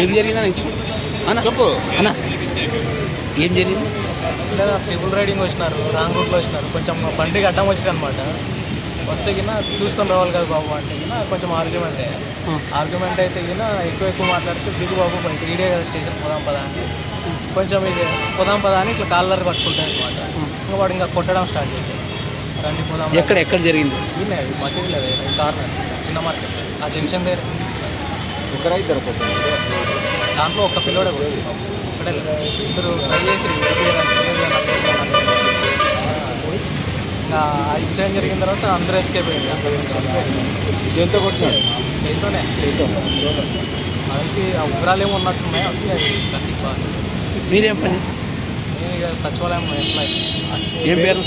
ఏం జరిగిందా అన్న చెప్పు. అన్న ఏం జరిగింది? లేదా ట్రిపుల్ రైడింగ్ వచ్చినారు రాంగ్ రూట్లో వచ్చినారు. కొంచెం బండికి అడ్డం వచ్చారు అనమాట వస్తే కింద చూసుకొని రావాలి కదా బాబు అంటే కింద కొంచెం ఆర్గ్యుమెంట్ ఆర్గ్యుమెంట్ అయితే కింద ఎక్కువ ఎక్కువ మాట్లాడితే దిగు బాబు బయట ఈడే కదా స్టేషన్ పోదాం పదా అని. కొంచెం ఇది పోదాం పదా అని ఇట్లా కాలర్ పట్టుకుంటాయి అనమాట ఇంకా వాడు ఇంకా కొట్టడం స్టార్ట్ చేశారు ఎక్కడ ఎక్కడ జరిగింది? చిన్న మార్కెట్. ఆ జంక్షన్ దగ్గర ఒకరా ఇద్దరు దాంట్లో ఒక్క పిల్లోడే ఒకటే. ఇద్దరు ట్రై చేసి ఇంకా ఆ ఇన్సిడెంట్ జరిగిన తర్వాత అందరూ ఎస్కేప్ అయింది ఎంత కొట్టినాడు? చేతితోనే కలిసి ఆ ఉగ్రాలు ఏమో ఉన్నట్టున్నాయి అది. మీరేం పని? నేను ఇక సచివాలయం ఎంప్లాయ్ ఏం పేరు?